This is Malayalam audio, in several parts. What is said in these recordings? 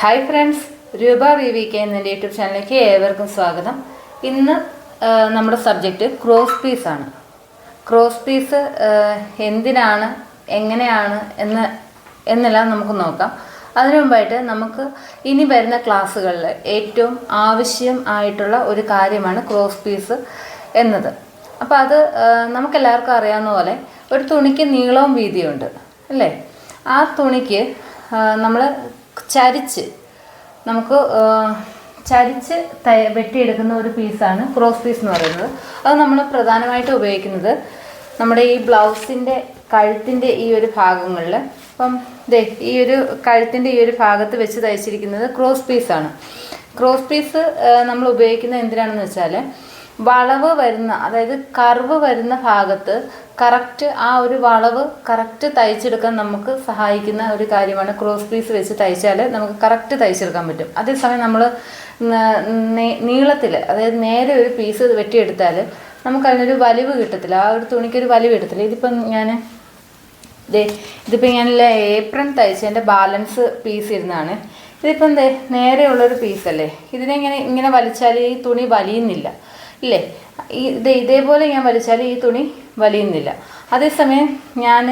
Hi friends Roopa V V K എന്ന യൂട്യൂബ് ചാനലിലേക്ക് ഏവർക്കും സ്വാഗതം. ഇന്ന് നമ്മുടെ സബ്ജക്റ്റ് ക്രോസ് ആണ്. ക്രോസ് പീസ് എന്തിനാണ് എങ്ങനെയാണ് എന്ന് എന്നെല്ലാം നമുക്ക് നോക്കാം. അതിനു മുമ്പായിട്ട് നമുക്ക് ഇനി വരുന്ന ക്ലാസ്സുകളിൽ ഏറ്റവും ആവശ്യം ആയിട്ടുള്ള ഒരു കാര്യമാണ് ക്രോസ് പീസ് എന്നത്. അപ്പോൾ അത് നമുക്കെല്ലാവർക്കും അറിയാവുന്ന പോലെ ഒരു തുണിക്ക് നീളവും വീതിയുണ്ട് അല്ലേ? ആ തുണിക്ക് നമ്മൾ ചരിച്ച്. നമുക്ക് ചരിച്ച് തയ വെട്ടിയെടുക്കുന്ന ഒരു പീസാണ് ക്രോസ് പീസ് എന്ന് പറയുന്നത്. അത് നമ്മൾ പ്രധാനമായിട്ട് ഉപയോഗിക്കുന്നത് നമ്മുടെ ഈ ബ്ലൗസിന്റെ കഴുത്തിന്റെ ഈ ഒരു ഭാഗങ്ങളിൽ. അപ്പം ദേ ഈ ഒരു കഴുത്തിന്റെ ഈ ഒരു ഭാഗത്ത് വെച്ച് തയ്ച്ചിരിക്കുന്നത് ക്രോസ് പീസാണ്. ക്രോസ് പീസ് നമ്മൾ ഉപയോഗിക്കുന്നത് എന്തിനാണെന്ന് വെച്ചാൽ വളവ് വരുന്ന അതായത് കർവ് വരുന്ന ഭാഗത്ത് കറക്റ്റ് ആ ഒരു വളവ് കറക്റ്റ് തയ്ച്ചെടുക്കാൻ നമുക്ക് സഹായിക്കുന്ന ഒരു കാര്യമാണ് ക്രോസ് പീസ് വെച്ച് തയ്ച്ചാൽ നമുക്ക് കറക്റ്റ് തയ്ച്ചെടുക്കാൻ പറ്റും. അതേസമയം നമ്മൾ നീളത്തിൽ അതായത് നേരെ ഒരു പീസ് വെട്ടിയെടുത്താൽ നമുക്കതിനൊരു വലിവ് കിട്ടത്തില്ല. ആ ഒരു തുണിക്കൊരു വലിവ് കിട്ടത്തില്ല. ഇതിപ്പം ഞാൻ ദേ ഇതിപ്പോൾ ഏപ്രൺ തയ്ച്ച് തയ്ച്ചതിന്റെ ബാലൻസ് പീസ് ഇരുന്നാണ്. ഇതിപ്പം ദേ നേരെയുള്ളൊരു പീസല്ലേ? ഇതിനെ ഇങ്ങനെ ഇങ്ങനെ വലിച്ചാൽ ഈ തുണി വലിയുന്നില്ല. ഇല്ലേ? ഇത് ഇതേപോലെ ഞാൻ വലിച്ചാൽ ഈ തുണി വലിയുന്നില്ല. അതേസമയം ഞാൻ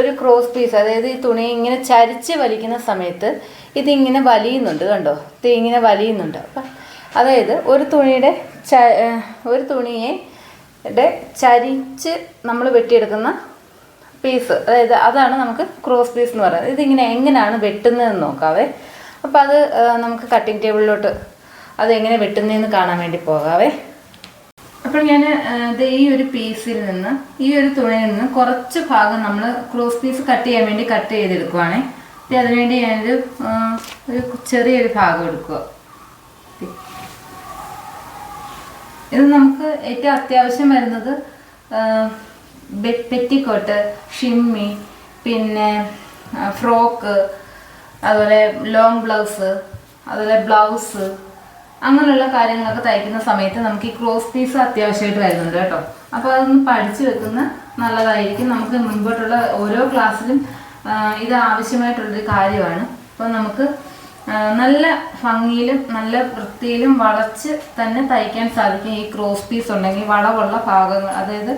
ഒരു ക്രോസ് പീസ് അതായത് ഈ തുണി ഇങ്ങനെ ചരിച്ച് വലിക്കുന്ന സമയത്ത് ഇതിങ്ങനെ വലിയുന്നുണ്ട് കണ്ടോ? ഇത് ഇങ്ങനെ വലിയുന്നുണ്ട്. അപ്പം അതായത് ഒരു തുണിയുടെ ച ഒരു തുണിയെ ചരിച്ച് നമ്മൾ വെട്ടിയെടുക്കുന്ന പീസ് അതായത് അതാണ് നമുക്ക് ക്രോസ് പീസ് എന്ന് പറയുന്നത്. ഇതിങ്ങനെ എങ്ങനെയാണ് വെട്ടുന്നതെന്ന് നോക്കാവേ. അപ്പോൾ അത് നമുക്ക് കട്ടിംഗ് ടേബിളിലോട്ട് അതെങ്ങനെ വെട്ടുന്നതെന്ന് കാണാൻ വേണ്ടി പോകാവേ. അപ്പോൾ ഞാൻ ഈ ഒരു പീസിൽ നിന്ന് ഈ ഒരു തുണിയിൽ നിന്ന് കുറച്ച് ഭാഗം നമ്മൾ ക്ലോസ് പീസ് കട്ട് ചെയ്യാൻ വേണ്ടി കട്ട് ചെയ്തെടുക്കുവാണേ. അപ്പം അതിനുവേണ്ടി ഞാനൊരു ഒരു ചെറിയൊരു ഭാഗം എടുക്കുക ഇത് നമുക്ക് ഏറ്റവും അത്യാവശ്യം വരുന്നത് പെറ്റിക്കോട്ട് ഷിമ്മി പിന്നെ ഫ്രോക്ക് അതുപോലെ ലോങ് ബ്ലൗസ് അതുപോലെ ബ്ലൗസ് അങ്ങനെയുള്ള കാര്യങ്ങളൊക്കെ തയ്ക്കുന്ന സമയത്ത് നമുക്ക് ഈ ക്രോസ് പീസ് അത്യാവശ്യമായിട്ട് വരുന്നുണ്ട് കേട്ടോ. അപ്പോൾ അതൊന്ന് പഠിച്ചു വെക്കുന്ന നല്ലതായിരിക്കും. നമുക്ക് മുൻപോട്ടുള്ള ഓരോ ക്ലാസ്സിലും ഇത് ആവശ്യമായിട്ടുള്ളൊരു കാര്യമാണ്. അപ്പോൾ നമുക്ക് നല്ല ഭംഗിയിലും നല്ല വൃത്തിയിലും വളച്ച് തന്നെ തയ്ക്കാൻ സാധിക്കും ഈ ക്രോസ് പീസ് ഉണ്ടെങ്കിൽ വളവുള്ള ഭാഗങ്ങൾ. അതായത്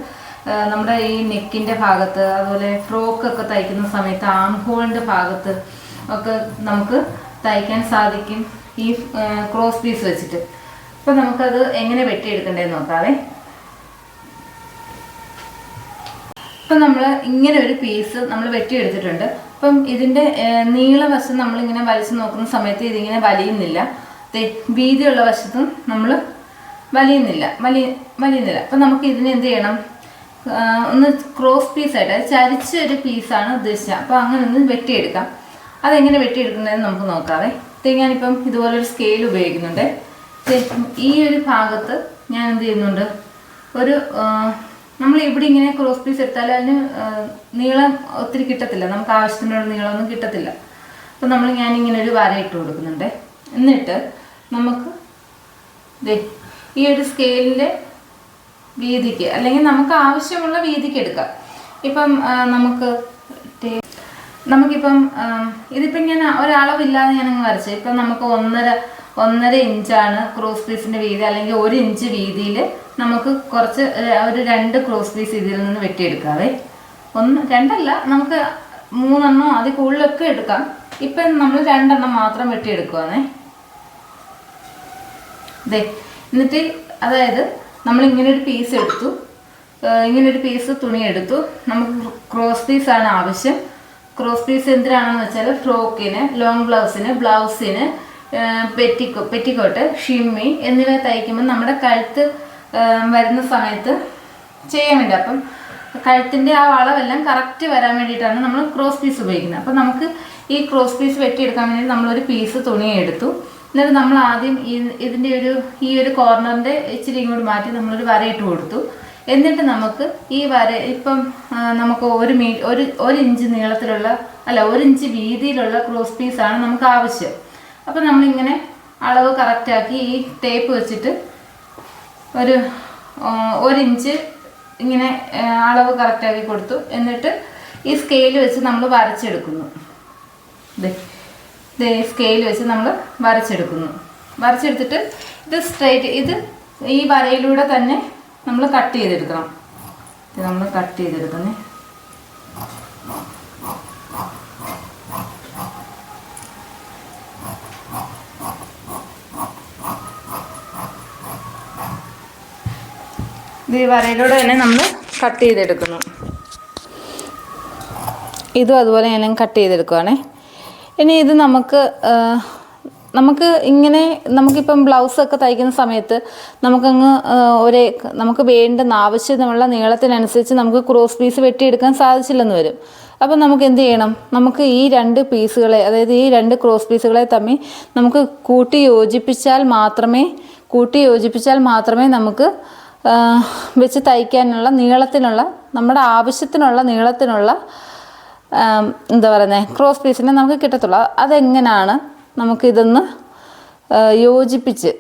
നമ്മുടെ ഈ നെക്കിന്റെ ഭാഗത്ത് അതുപോലെ ഫ്രോക്ക് ഒക്കെ തയ്ക്കുന്ന സമയത്ത് ആം ഹോളിന്റെ ഭാഗത്ത് ഒക്കെ നമുക്ക് തയ്ക്കാൻ സാധിക്കും. ഈ ക്രോസ് പീസ് വെച്ചിട്ട്. അപ്പോൾ നമുക്കത് എങ്ങനെ വെട്ടിയെടുക്കണ്ടേന്ന് നോക്കാവേ. ഇപ്പം നമ്മൾ ഇങ്ങനെ ഒരു പീസ് നമ്മൾ വെട്ടിയെടുത്തിട്ടുണ്ട്. അപ്പം ഇതിന്റെ നീള വശം നമ്മളിങ്ങനെ വലിച്ചു നോക്കുന്ന സമയത്ത് ഇതിങ്ങനെ വലിയുന്നില്ല. വീതിയുള്ള വശത്തും നമ്മൾ വലിയുന്നില്ല. വലി വലിയുന്നില്ല. അപ്പം നമുക്ക് ഇതിനെ എന്ത് ചെയ്യണം? ഒന്ന് ക്രോസ് പീസായിട്ട് ചരിച്ച ഒരു പീസാണ് ഉദ്ദേശിച്ചത്. അപ്പോൾ അങ്ങനെ ഒന്ന് വെട്ടിയെടുക്കാം. അതെങ്ങനെ വെട്ടിയെടുക്കുന്നതെന്ന് നമുക്ക് നോക്കാവേ. ഞാനിപ്പം ഇതുപോലെ ഒരു സ്കെയിൽ ഉപയോഗിക്കുന്നുണ്ട്. ഈ ഒരു ഭാഗത്ത് ഞാൻ എന്ത് ചെയ്യുന്നുണ്ട്? ഒരു നമ്മൾ ഇവിടെ ഇങ്ങനെ ക്രോസ് പീസ് എടുത്താൽ അതിന് നീളം ഒത്തിരി കിട്ടത്തില്ല. നമുക്ക് ആവശ്യത്തിനുള്ള നീളമൊന്നും കിട്ടത്തില്ല. അപ്പം നമ്മൾ ഞാനിങ്ങനെ ഒരു വര ഇട്ട് കൊടുക്കുന്നുണ്ട്. എന്നിട്ട് നമുക്ക് ദേ ഈ ഒരു സ്കെയിലിന്റെ വീതിക്ക് അല്ലെങ്കിൽ നമുക്ക് ആവശ്യമുള്ള വീതിക്ക് എടുക്കാം. ഇപ്പം നമുക്ക് നമുക്കിപ്പം ഇതിപ്പം ഞാൻ ഒരളവില്ലാതെ ഞാനങ്ങ് വരച്ചു. ഇപ്പം നമുക്ക് ഒന്നര ഒന്നര ഇഞ്ചാണ് ക്രോസ് പീസിന്റെ വീതി അല്ലെങ്കിൽ ഒരു ഇഞ്ച് വീതിയിൽ നമുക്ക് കുറച്ച് ഒരു രണ്ട് ക്രോസ് പീസ് ഇതിൽ നിന്ന് വെട്ടിയെടുക്കാവേ. ഒന്ന് രണ്ടല്ല നമുക്ക് മൂന്നെണ്ണോ അതിൽ കൂടുതലൊക്കെ എടുക്കാം. ഇപ്പം നമ്മൾ രണ്ടെണ്ണം മാത്രം വെട്ടിയെടുക്കുവാണേ. ദേ എന്നിട്ട് അതായത് നമ്മൾ ഇങ്ങനെ ഒരു പീസ് എടുത്തു. ഇങ്ങനെ ഒരു പീസ് തുണി എടുത്തു. നമുക്ക് ക്രോസ് പീസാണ് ആവശ്യം. ക്രോസ് പീസ് എന്തിനാണെന്ന് വെച്ചാൽ ഫ്രോക്കിന് ലോങ് ബ്ലൗസിന് ബ്ലൗസിന് പെറ്റിക്കോ പെറ്റിക്കോട്ട് ഷിമ്മി എന്നിവ തയ്ക്കുമ്പോൾ നമ്മുടെ കഴുത്ത് വരുന്ന സമയത്ത് ചെയ്യാൻ വേണ്ടി അപ്പം കഴുത്തിന്റെ ആ വളവെല്ലാം കറക്റ്റ് വരാൻ വേണ്ടിയിട്ടാണ് നമ്മൾ ക്രോസ് പീസ് ഉപയോഗിക്കുന്നത്. അപ്പം നമുക്ക് ഈ ക്രോസ് പീസ് വെട്ടിയെടുക്കാൻ വേണ്ടി നമ്മളൊരു പീസ് തുണി എടുത്തു. എന്നിട്ട് നമ്മൾ ആദ്യം ഇതിന്റെ ഒരു ഈ ഒരു കോർണറിന്റെ ഇച്ചിരി ഇങ്ങോട്ട് മാറ്റി നമ്മളൊരു വരയിട്ട് കൊടുത്തു. എന്നിട്ട് നമുക്ക് ഈ വര ഇപ്പം നമുക്ക് ഒരു മീ ഒരു ഒരു ഇഞ്ച് നീളത്തിലുള്ള അല്ല ഒരു ഇഞ്ച് വീതിയിലുള്ള ക്രോസ് പീസാണ് നമുക്ക് ആവശ്യം. അപ്പം നമ്മളിങ്ങനെ അളവ് കറക്റ്റാക്കി ഈ ടേപ്പ് വെച്ചിട്ട് ഒരു ഒരു ഇഞ്ച് ഇങ്ങനെ അളവ് കറക്റ്റാക്കി കൊടുത്തു. എന്നിട്ട് ഈ സ്കെയിൽ വെച്ച് നമ്മൾ വരച്ചെടുക്കുന്നു. ഇത് സ്കെയിൽ വെച്ച് നമ്മൾ വരച്ചെടുക്കുന്നു. വരച്ചെടുത്തിട്ട് ഇത് സ്ട്രേറ്റ് ഇത് ഈ വരയിലൂടെ തന്നെ നമ്മൾ കട്ട് ചെയ്തെടുക്കണം. ഇത് നമ്മൾ കട്ട് ചെയ്തെടുക്കുന്നേ. ഇത് ഈ വരയിലൂടെ തന്നെ നമ്മൾ കട്ട് ചെയ്തെടുക്കുന്നു. ഇതും അതുപോലെ ഞാൻ കട്ട് ചെയ്തെടുക്കുവാണേ. ഇനി ഇത് നമുക്ക് നമുക്ക് ഇങ്ങനെ നമുക്കിപ്പം ബ്ലൗസൊക്കെ തയ്ക്കുന്ന സമയത്ത് നമുക്കങ്ങ് ഒരേ നമുക്ക് വേണ്ടുന്ന ആവശ്യമുള്ള നീളത്തിനനുസരിച്ച് നമുക്ക് ക്രോസ് പീസ് വെട്ടിയെടുക്കാൻ സാധിച്ചില്ലെന്ന് വരും. അപ്പം നമുക്ക് എന്ത് ചെയ്യണം? നമുക്ക് ഈ രണ്ട് പീസുകളെ അതായത് ഈ രണ്ട് ക്രോസ് പീസുകളെ തമ്മിൽ നമുക്ക് കൂട്ടി യോജിപ്പിച്ചാൽ മാത്രമേ കൂട്ടി യോജിപ്പിച്ചാൽ മാത്രമേ നമുക്ക് വെച്ച് തയ്ക്കാനുള്ള നീളത്തിനുള്ള നമ്മുടെ ആവശ്യത്തിനുള്ള നീളത്തിനുള്ള എന്താ പറയുന്നത് ക്രോസ് പീസിനെ നമുക്ക് കിട്ടത്തുള്ളൂ. അതെങ്ങനെയാണ് നമുക്കിതൊന്ന് യോജിപ്പിച്ച്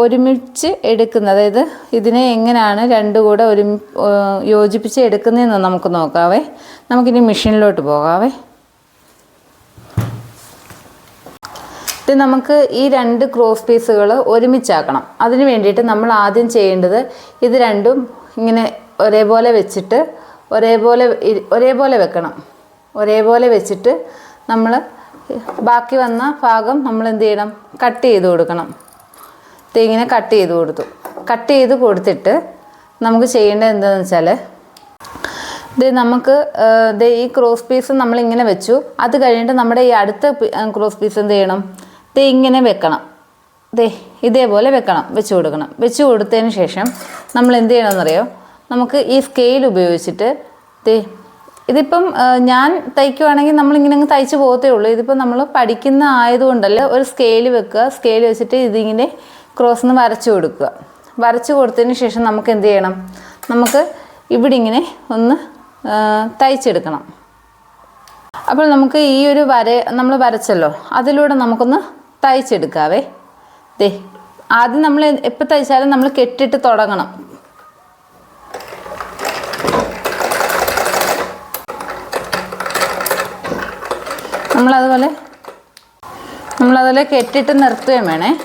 ഒരുമിച്ച് എടുക്കുന്ന അതായത് ഇതിനെ എങ്ങനെയാണ് രണ്ടു കൂടെ ഒരു യോജിപ്പിച്ച് എടുക്കുന്നതെന്ന് നമുക്ക് നോക്കാവേ. നമുക്കിനി മെഷീനിലോട്ട് പോകാവേ. ഇത് നമുക്ക് ഈ രണ്ട് ക്രോസ് പീസുകൾ ഒരുമിച്ചാക്കണം. അതിന് വേണ്ടിയിട്ട് നമ്മൾ ആദ്യം ചെയ്യേണ്ടത് ഇത് രണ്ടും ഇങ്ങനെ ഒരേപോലെ വെച്ചിട്ട് ഒരേപോലെ ഒരേപോലെ വെക്കണം. ഒരേപോലെ വെച്ചിട്ട് നമ്മൾ ബാക്കി വന്ന ഭാഗം നമ്മൾ എന്ത് ചെയ്യണം? കട്ട് ചെയ്ത് കൊടുക്കണം. തേങ്ങിനെ കട്ട് ചെയ്ത് കൊടുത്തു. കട്ട് ചെയ്ത് കൊടുത്തിട്ട് നമുക്ക് ചെയ്യേണ്ടത് എന്താണെന്ന് വെച്ചാൽ ഇത് നമുക്ക് ഇത് ഈ ക്രോസ് പീസ് നമ്മൾ ഇങ്ങനെ വെച്ചു. അത് കഴിഞ്ഞിട്ട് നമ്മുടെ ഈ അടുത്ത ക്രോസ് പീസ് എന്ത് ചെയ്യണം? ദേ ഇങ്ങനെ വെക്കണം. ദേ ഇതേപോലെ വെക്കണം വെച്ച് കൊടുക്കണം. വെച്ച് കൊടുത്തതിന് ശേഷം നമ്മൾ എന്ത് ചെയ്യണമെന്നറിയോ? നമുക്ക് ഈ സ്കെയിൽ ഉപയോഗിച്ചിട്ട് ദേ ഇതിപ്പം ഞാൻ തയ്ക്കുവാണെങ്കിൽ നമ്മളിങ്ങനെ അങ്ങ് തയ്ച്ച് പോകത്തേ ഉള്ളൂ. ഇതിപ്പോൾ നമ്മൾ പഠിക്കുന്ന ആയതുകൊണ്ടല്ല ഒരു സ്കെയിൽ വെക്കുക. സ്കെയിൽ വെച്ചിട്ട് ഇതിങ്ങനെ ക്രോസ് നിന്ന് വരച്ചു കൊടുക്കുക. വരച്ചു കൊടുത്തതിന് ശേഷം നമുക്ക് എന്ത് ചെയ്യണം? നമുക്ക് ഇവിടെ ഇങ്ങനെ ഒന്ന് തയ്ച്ചെടുക്കണം. അപ്പോൾ നമുക്ക് ഈ ഒരു വര നമ്മൾ വരച്ചല്ലോ. അതിലൂടെ നമുക്കൊന്ന് തയ്ച്ചെടുക്കാവേ. ദേ ആദ്യം നമ്മൾ എപ്പോൾ തയ്ച്ചാലും നമ്മൾ കെട്ടിട്ട് തുടങ്ങണം. നമ്മളതുപോലെ നമ്മളതുപോലെ കെട്ടിട്ട് നിർത്തുകയും വേണേ.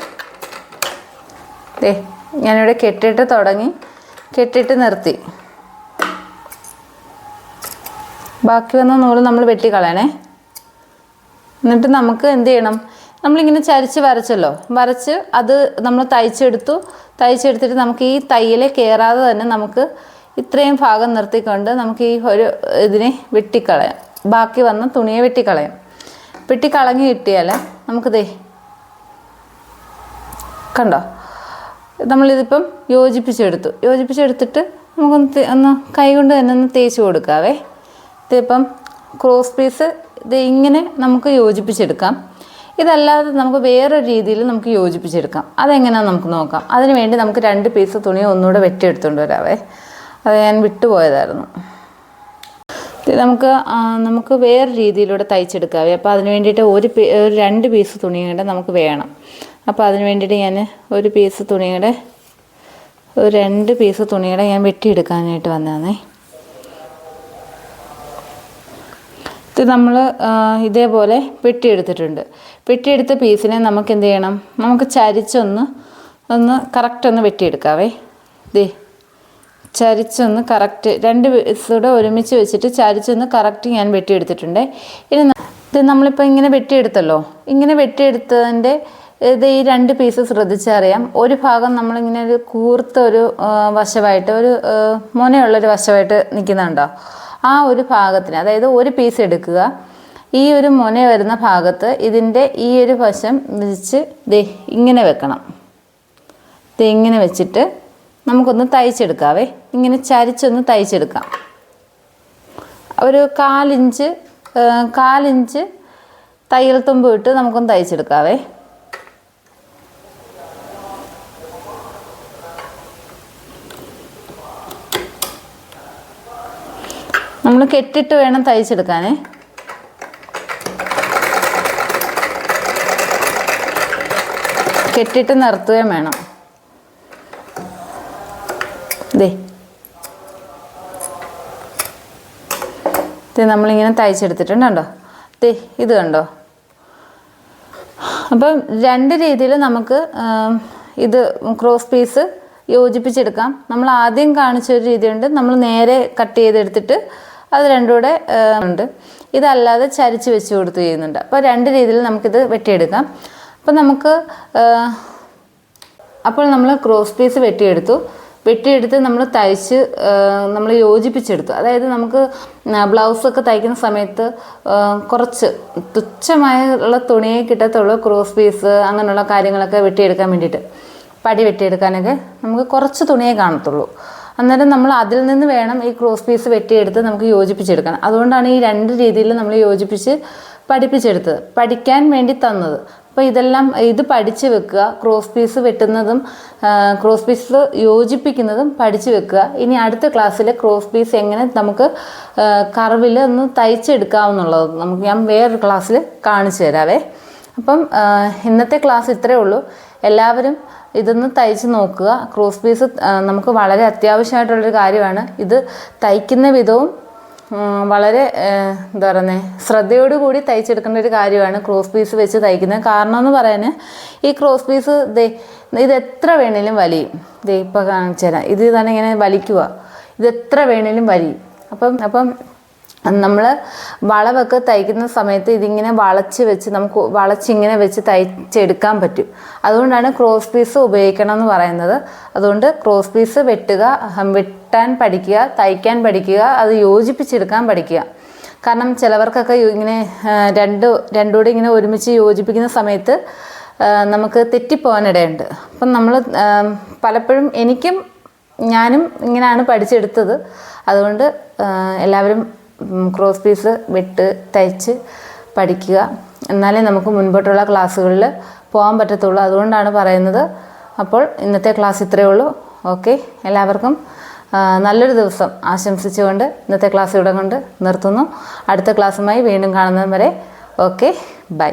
ദേ ഞാനിവിടെ കെട്ടിട്ട് തുടങ്ങി. കെട്ടിട്ട് നിർത്തി. ബാക്കി വന്ന നൂൽ നമ്മൾ വെട്ടിക്കളയണേ. എന്നിട്ട് നമുക്ക് എന്ത് ചെയ്യണം? നമ്മളിങ്ങനെ ചരിച്ച് വരച്ചല്ലോ. വരച്ച് അത് നമ്മൾ തയ്ച്ചെടുത്തു. തയ്ച്ചെടുത്തിട്ട് നമുക്ക് ഈ തയ്യലെ കയറാതെ തന്നെ നമുക്ക് ഇത്രയും ഭാഗം നിർത്തിക്കൊണ്ട് നമുക്ക് ഈ ഒരു ഇതിനെ വെട്ടിക്കളയാം. ബാക്കി വന്ന തുണിയെ വെട്ടിക്കളയാം. വെട്ടിക്കളഞ്ഞ് കിട്ടിയാൽ നമുക്കിതേ കണ്ടോ? നമ്മളിതിപ്പം യോജിപ്പിച്ചെടുത്തു. യോജിപ്പിച്ചെടുത്തിട്ട് നമുക്കൊന്ന് ഒന്ന് കൈ കൊണ്ട് തന്നെ ഒന്ന് തേച്ച് കൊടുക്കാവേ. ഇതിപ്പം ക്രോസ് പീസ് ഇത് ഇങ്ങനെ നമുക്ക് യോജിപ്പിച്ചെടുക്കാം. ഇതല്ലാതെ നമുക്ക് വേറൊരു രീതിയിൽ നമുക്ക് യോജിപ്പിച്ചെടുക്കാം. അതെങ്ങനെയാണെന്ന് നമുക്ക് നോക്കാം. അതിന് വേണ്ടി നമുക്ക് രണ്ട് പീസ് തുണി ഒന്നുകൂടെ വെട്ടിയെടുത്തുകൊണ്ട് വരാവേ. അത് ഞാൻ വിട്ടുപോയതായിരുന്നു. നമുക്ക് നമുക്ക് വേറെ രീതിയിലൂടെ തയ്ച്ചെടുക്കാവേ. അപ്പോൾ അതിന് വേണ്ടിയിട്ട് ഒരു ഒരു രണ്ട് പീസ് തുണിയുടെ നമുക്ക് വേണം. അപ്പോൾ അതിന് വേണ്ടിയിട്ട് ഞാൻ ഒരു പീസ് തുണിയുടെ ഒരു രണ്ട് പീസ് തുണിയുടെ ഞാൻ വെട്ടിയെടുക്കാനായിട്ട് വന്നതാണേ. ഇത് നമ്മൾ ഇതേപോലെ വെട്ടിയെടുത്തിട്ടുണ്ട്. വെട്ടിയെടുത്ത പീസിനെ നമുക്ക് എന്ത് ചെയ്യണം? നമുക്ക് ചരിച്ചൊന്ന് ഒന്ന് കറക്റ്റ് ഒന്ന് വെട്ടിയെടുക്കാവേ. ദേ ചരിച്ചൊന്ന് കറക്റ്റ് രണ്ട് പീസൂടെ ഒരുമിച്ച് വെച്ചിട്ട് ചരിച്ചൊന്ന് കറക്റ്റ് ഞാൻ വെട്ടിയെടുത്തിട്ടുണ്ട്. ഇനി ഇത് നമ്മളിപ്പോൾ ഇങ്ങനെ വെട്ടിയെടുത്തല്ലോ. ഇങ്ങനെ വെട്ടിയെടുത്തതിന്റെ ഇത് ഈ രണ്ട് പീസ് ശ്രദ്ധിച്ചറിയാം ഒരു ഭാഗം നമ്മളിങ്ങനെ ഒരു കൂർത്ത ഒരു വശമായിട്ട് ഒരു മുനയുള്ളൊരു വശമായിട്ട് നിൽക്കുന്നുണ്ടോ ആ ഒരു ഭാഗത്തിന് അതായത് ഒരു പീസ് എടുക്കുക. ഈ ഒരു മുന വരുന്ന ഭാഗത്ത് ഇതിന്റെ ഈ ഒരു വശം വെച്ച് ദേ ഇങ്ങനെ വെക്കണം. ദേ ഇങ്ങനെ വെച്ചിട്ട് നമുക്കൊന്ന് തയ്ച്ചെടുക്കാവേ. ഇങ്ങനെ ചരിച്ചൊന്ന് തയ്ച്ചെടുക്കാം. ഒരു കാലിഞ്ച് കാലിഞ്ച് തയ്യൽ തുമ്പ് ഇട്ട് നമുക്കൊന്ന് തയ്ച്ചെടുക്കാവേ. നമ്മൾ കെട്ടിട്ട് വേണം തയ്ച്ചെടുക്കാനേ. കെട്ടിട്ട് നിർത്തുകയും വേണം ദേ ഇത് നമ്മളിങ്ങനെ തയ്ച്ചെടുത്തിട്ടുണ്ട് കണ്ടോ ദേ ഇത് കണ്ടോ? അപ്പം രണ്ട് രീതിയിൽ നമുക്ക് ഇത് ക്രോസ് പീസ് യോജിപ്പിച്ചെടുക്കാം. നമ്മൾ ആദ്യം കാണിച്ച ഒരു രീതിയുണ്ട്. നമ്മൾ നേരെ കട്ട് ചെയ്തെടുത്തിട്ട് അത് രണ്ടും കൂടെ ഉണ്ട്. ഇതല്ലാതെ ചരിച്ച് വെച്ച് കൊടുത്ത് ചെയ്യുന്നുണ്ട്. അപ്പോൾ രണ്ട് രീതിയിൽ നമുക്കിത് വെട്ടിയെടുക്കാം. അപ്പോൾ നമുക്ക് അപ്പോൾ നമ്മൾ ക്രോസ് പീസ് വെട്ടിയെടുത്തു. വെട്ടിയെടുത്ത് നമ്മൾ തയ്ച്ച് നമ്മൾ യോജിപ്പിച്ചെടുത്തു. അതായത് നമുക്ക് ബ്ലൗസൊക്കെ തയ്ക്കുന്ന സമയത്ത് കുറച്ച് തുച്ഛമായുള്ള തുണിയെ കിട്ടത്തുള്ളൂ ക്രോസ് പീസ് അങ്ങനെയുള്ള കാര്യങ്ങളൊക്കെ വെട്ടിയെടുക്കാൻ വേണ്ടിയിട്ട്. പടി വെട്ടിയെടുക്കാനൊക്കെ നമുക്ക് കുറച്ച് തുണിയെ കാണത്തുള്ളൂ. അന്നേരം നമ്മൾ അതിൽ നിന്ന് വേണം ഈ ക്രോസ് പീസ് വെട്ടിയെടുത്ത് നമുക്ക് യോജിപ്പിച്ചെടുക്കണം അതുകൊണ്ടാണ് ഈ രണ്ട് രീതിയിൽ നമ്മൾ യോജിപ്പിച്ച് പഠിപ്പിച്ചെടുത്തത്. പഠിക്കാൻ വേണ്ടി തന്നത്. അപ്പോൾ ഇതെല്ലാം ഇത് പഠിച്ചു വെക്കുക. ക്രോസ് പീസ് വെട്ടുന്നതും ക്രോസ് പീസ് യോജിപ്പിക്കുന്നതും പഠിച്ചു വെക്കുക. ഇനി അടുത്ത ക്ലാസ്സിൽ ക്രോസ് പീസ് എങ്ങനെ നമുക്ക് കറവിൽ ഒന്ന് തയ്ച്ചെടുക്കാവുന്നുള്ളത് നമുക്ക് ഞാൻ വേറൊരു ക്ലാസ്സിൽ കാണിച്ചു തരാവേ. അപ്പം ഇന്നത്തെ ക്ലാസ് ഇത്രയേ ഉള്ളൂ. എല്ലാവരും ഇതൊന്ന് തയ്ച്ച് നോക്കുക. ക്രോസ് പീസ് നമുക്ക് വളരെ അത്യാവശ്യമായിട്ടുള്ളൊരു കാര്യമാണ്. ഇത് തയ്ക്കുന്ന വിധവും വളരെ എന്താ പറയുന്നത് ശ്രദ്ധയോടുകൂടി തയ്ച്ചെടുക്കേണ്ട ഒരു കാര്യമാണ് ക്രോസ് പീസ് വെച്ച് തയ്ക്കുന്നത്. കാരണം എന്ന് പറയാൻ ഈ ക്രോസ് പീസ് ദേ ഇത് എത്ര വേണേലും വലിയും. ദേ കാണിച്ചു തരാം. ഇത് തന്നെ ഇങ്ങനെ വലിക്കുക. ഇത് എത്ര വേണേലും വലിയും. അപ്പം അപ്പം നമ്മൾ വളവൊക്കെ തയ്ക്കുന്ന സമയത്ത് ഇതിങ്ങനെ വളച്ച് വെച്ച് നമുക്ക് വളച്ചിങ്ങനെ വെച്ച് തയ്ച്ചെടുക്കാൻ പറ്റും. അതുകൊണ്ടാണ് ക്രോസ് പീസ് ഉപയോഗിക്കണം എന്ന് പറയുന്നത്. അതുകൊണ്ട് ക്രോസ് പീസ് വെട്ടുക വെട്ടാൻ പഠിക്കുക തയ്ക്കാൻ പഠിക്കുക അത് യോജിപ്പിച്ചെടുക്കാൻ പഠിക്കുക. കാരണം ചിലവർക്കൊക്കെ ഇങ്ങനെ രണ്ട് രണ്ടുകൂടി ഇങ്ങനെ ഒരുമിച്ച് യോജിപ്പിക്കുന്ന സമയത്ത് നമുക്ക് തെറ്റിപ്പോകാനിടയുണ്ട്. അപ്പം നമ്മൾ പലപ്പോഴും എനിക്കും ഞാനും ഇങ്ങനെയാണ് പഠിച്ചെടുത്തത്. അതുകൊണ്ട് എല്ലാവരും ക്രോസ് പീസ് വെട്ട് തയ്ച്ച് പഠിക്കുക. എന്നാലേ നമുക്ക് മുൻപോട്ടുള്ള ക്ലാസ്സുകളിൽ പോകാൻ പറ്റത്തുള്ളൂ. അതുകൊണ്ടാണ് പറയുന്നത്. അപ്പോൾ ഇന്നത്തെ ക്ലാസ് ഇത്രയേ ഉള്ളൂ. ഓക്കെ. എല്ലാവർക്കും നല്ലൊരു ദിവസം ആശംസിച്ചുകൊണ്ട് ഇന്നത്തെ ക്ലാസ് ഇവിടെ കൊണ്ട് നിർത്തുന്നു. അടുത്ത ക്ലാസ്സുമായി വീണ്ടും കാണുന്നതും വരെ. Okay bye.